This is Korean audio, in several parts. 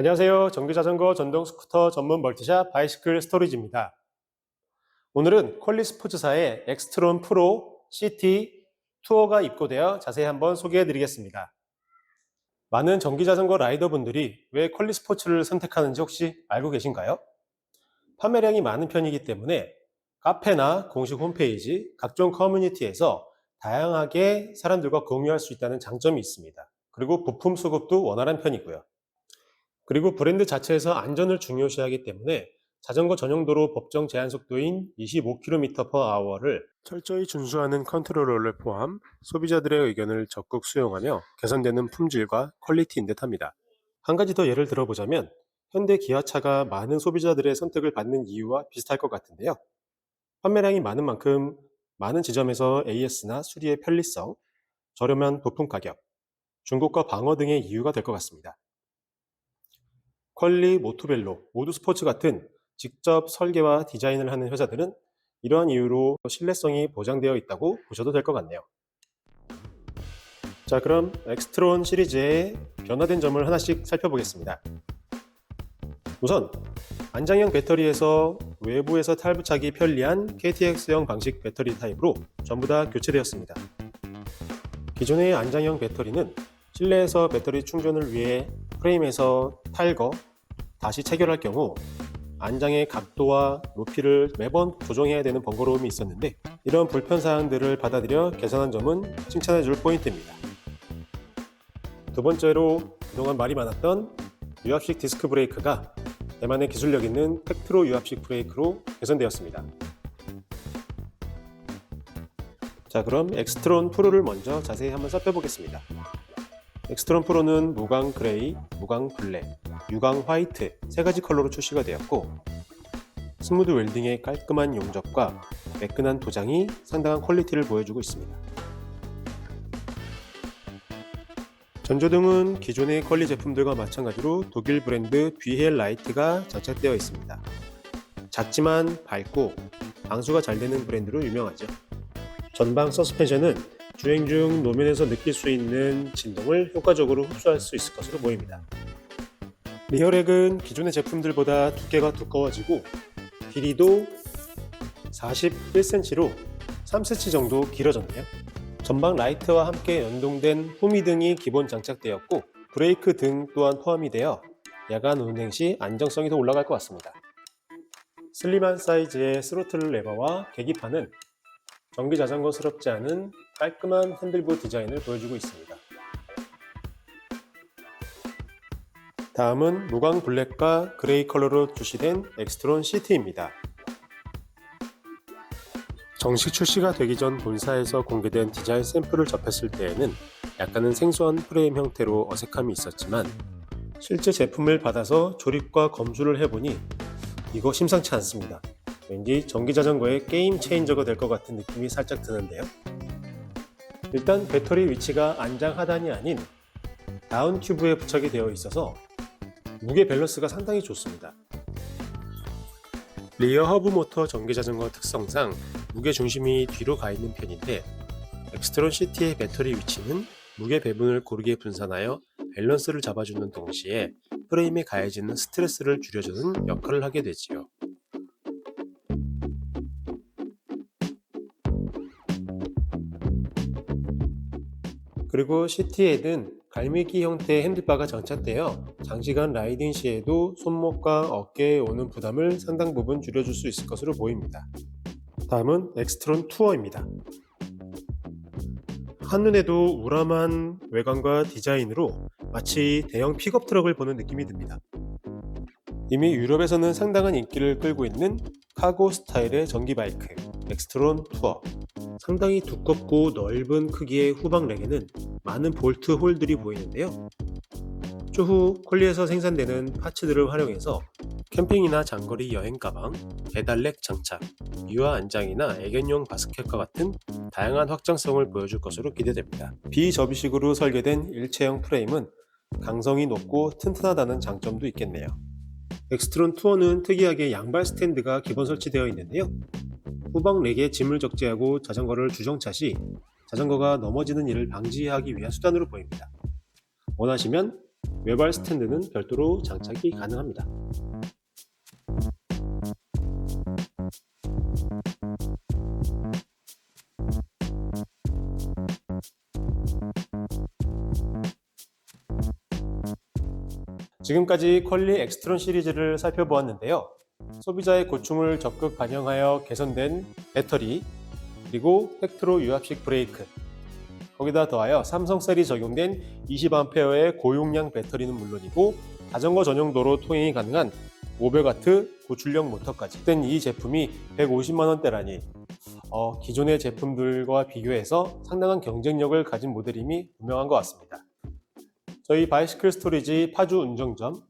안녕하세요. 전기자전거 전동 스쿠터 전문 멀티샵 바이시클 스토리지입니다. 오늘은 퀄리 스포츠사의 엑스트론 프로 CT 투어가 입고되어 자세히 한번 소개해 드리겠습니다. 많은 전기자전거 라이더분들이 왜 퀄리 스포츠를 선택하는지 혹시 알고 계신가요? 판매량이 많은 편이기 때문에 카페나 공식 홈페이지, 각종 커뮤니티에서 다양하게 사람들과 공유할 수 있다는 장점이 있습니다. 그리고 부품 수급도 원활한 편이고요. 그리고 브랜드 자체에서 안전을 중요시하기 때문에 자전거 전용도로 법정 제한 속도인 25km/h를 철저히 준수하는 컨트롤러를 포함 소비자들의 의견을 적극 수용하며 개선되는 품질과 퀄리티인 듯합니다. 한 가지 더 예를 들어보자면 현대 기아차가 많은 소비자들의 선택을 받는 이유와 비슷할 것 같은데요. 판매량이 많은 만큼 많은 지점에서 AS나 수리의 편리성, 저렴한 부품 가격, 중고가 방어 등의 이유가 될 것 같습니다. 퀄리, 모토벨로, 모두 스포츠 같은 직접 설계와 디자인을 하는 회사들은 이러한 이유로 신뢰성이 보장되어 있다고 보셔도 될 것 같네요. 자, 그럼 엑스트론 시리즈의 변화된 점을 하나씩 살펴보겠습니다. 우선 안장형 배터리에서 외부에서 탈부착이 편리한 KTX형 방식 배터리 타입으로 전부 다 교체되었습니다. 기존의 안장형 배터리는 실내에서 배터리 충전을 위해 프레임에서 탈거, 다시 체결할 경우 안장의 각도와 높이를 매번 조정해야 되는 번거로움이 있었는데 이런 불편 사항들을 받아들여 개선한 점은 칭찬해 줄 포인트입니다. 두 번째로 그동안 말이 많았던 유압식 디스크 브레이크가 대만의 기술력 있는 텍트로 유압식 브레이크로 개선되었습니다. 자 그럼 엑스트론 프로를 먼저 자세히 한번 살펴보겠습니다. 엑스트론 프로는 무광 그레이, 무광 블랙, 유광 화이트 세 가지 컬러로 출시가 되었고 스무드 웰딩의 깔끔한 용접과 매끈한 도장이 상당한 퀄리티를 보여주고 있습니다. 전조등은 기존의 퀄리 제품들과 마찬가지로 독일 브랜드 비헬 라이트가 장착되어 있습니다. 작지만 밝고 방수가 잘 되는 브랜드로 유명하죠. 전방 서스펜션은 주행 중 노면에서 느낄 수 있는 진동을 효과적으로 흡수할 수 있을 것으로 보입니다. 리어렉은 기존의 제품들보다 두께가 두꺼워지고 길이도 41cm로 3cm 정도 길어졌네요. 전방 라이트와 함께 연동된 후미등이 기본 장착되었고 브레이크 등 또한 포함이 되어 야간 운행 시 안정성이 더 올라갈 것 같습니다. 슬림한 사이즈의 스로틀 레버와 계기판은 전기 자전거스럽지 않은 깔끔한 핸들보 디자인을 보여주고 있습니다. 다음은 무광 블랙과 그레이 컬러로 출시된 엑스트론 CT입니다. 정식 출시가 되기 전 본사에서 공개된 디자인 샘플을 접했을 때에는 약간은 생소한 프레임 형태로 어색함이 있었지만 실제 제품을 받아서 조립과 검수를 해보니 이거 심상치 않습니다. 왠지 전기자전거의 게임 체인저가 될 것 같은 느낌이 살짝 드는데요. 일단 배터리 위치가 안장 하단이 아닌 다운 튜브에 부착이 되어 있어서 무게 밸런스가 상당히 좋습니다. 리어 허브 모터 전기 자전거 특성상 무게 중심이 뒤로 가 있는 편인데 엑스트론 시티의 배터리 위치는 무게 배분을 고르게 분산하여 밸런스를 잡아주는 동시에 프레임에 가해지는 스트레스를 줄여주는 역할을 하게 되지요. 그리고 시티에는 갈매기 형태의 핸들바가 장착되어 장시간 라이딩 시에도 손목과 어깨에 오는 부담을 상당 부분 줄여줄 수 있을 것으로 보입니다. 다음은 엑스트론 투어입니다. 한눈에도 우람한 외관과 디자인으로 마치 대형 픽업 트럭을 보는 느낌이 듭니다. 이미 유럽에서는 상당한 인기를 끌고 있는 카고 스타일의 전기 바이크 엑스트론 투어 상당히 두껍고 넓은 크기의 후방 렉에는 많은 볼트 홀들이 보이는데요. 추후 콜리에서 생산되는 파츠들을 활용해서 캠핑이나 장거리 여행 가방, 배달렉 장착, 유아 안장이나 애견용 바스켓과 같은 다양한 확장성을 보여줄 것으로 기대됩니다. 비접이식으로 설계된 일체형 프레임은 강성이 높고 튼튼하다는 장점도 있겠네요. 엑스트론 투어는 특이하게 양발 스탠드가 기본 설치되어 있는데요. 후방 렉에 짐을 적재하고 자전거를 주정차 시 자전거가 넘어지는 일을 방지하기 위한 수단으로 보입니다. 원하시면 외발 스탠드는 별도로 장착이 가능합니다. 지금까지 퀄리 엑스트론 시리즈를 살펴보았는데요. 소비자의 고충을 적극 반영하여 개선된 배터리, 그리고 팩트로 유압식 브레이크, 거기다 더하여 삼성셀이 적용된 20A의 고용량 배터리는 물론이고 자전거 전용 도로 통행이 가능한 500W 고출력 모터까지 된 이 제품이 150만 원대라니 어, 기존의 제품들과 비교해서 상당한 경쟁력을 가진 모델임이 분명한 것 같습니다. 저희 바이시클 스토리지 파주 운정점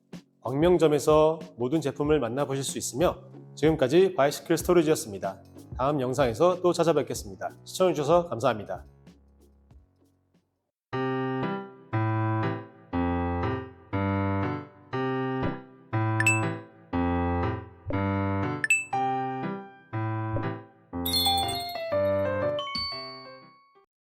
광명점에서 모든 제품을 만나보실 수 있으며 지금까지 바이시클 스토리지였습니다. 다음 영상에서 또 찾아뵙겠습니다. 시청해주셔서 감사합니다.